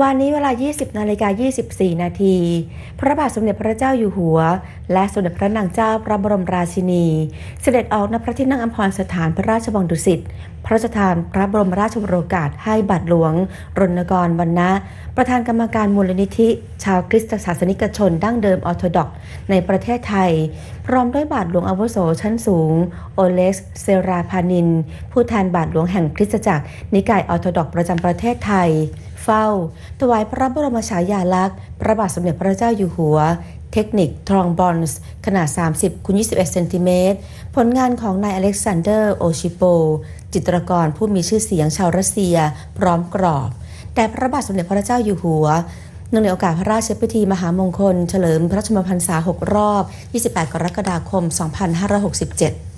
วันนี้เวลา 20 นาฬิกา 24 นาที พระบาทสมเด็จพระเจ้าอยู่หัว และสมเด็จพระนางเจ้าพระบรมราชินี เสด็จออกณพระที่นั่งอัมพรสถานพระราชวังดุสิต พระราชทานพระบรมราชวโรกาสให้บาทหลวง รณกรวรรณะ ประธานกรรมการมูลนิธิ ชาวคริสตศาสนิกชนดั้งเดิมออร์โธดอกซ์ในประเทศไทย พร้อมด้วยบาทหลวงอาวุโสชั้นสูง โอเลส เซราพานิน ผู้แทนบาทหลวงแห่งคริสตจักรนิกายออร์โธดอกซ์ประจำประเทศไทย เฝ้า ถวายพระบรมฉายาลักษณ์ พระบาทสมเด็จพระเจ้าอยู่หัว เทคนิคทรองบอนส์ขนาด 30คูณ21 เซนติเมตร ผลงานของนายอเล็กซานเดอร์ โอชิโป จิตรกรผู้มีชื่อเสียงชาวรัสเซีย พร้อมกรอบ แต่พระบาทสมเด็จพระเจ้าอยู่หัวเนื่องในโอกาสพระราชพิธีมหามงคล เฉลิมพระชนมพรรษา 6 รอบ 28 กรกฎาคม 2567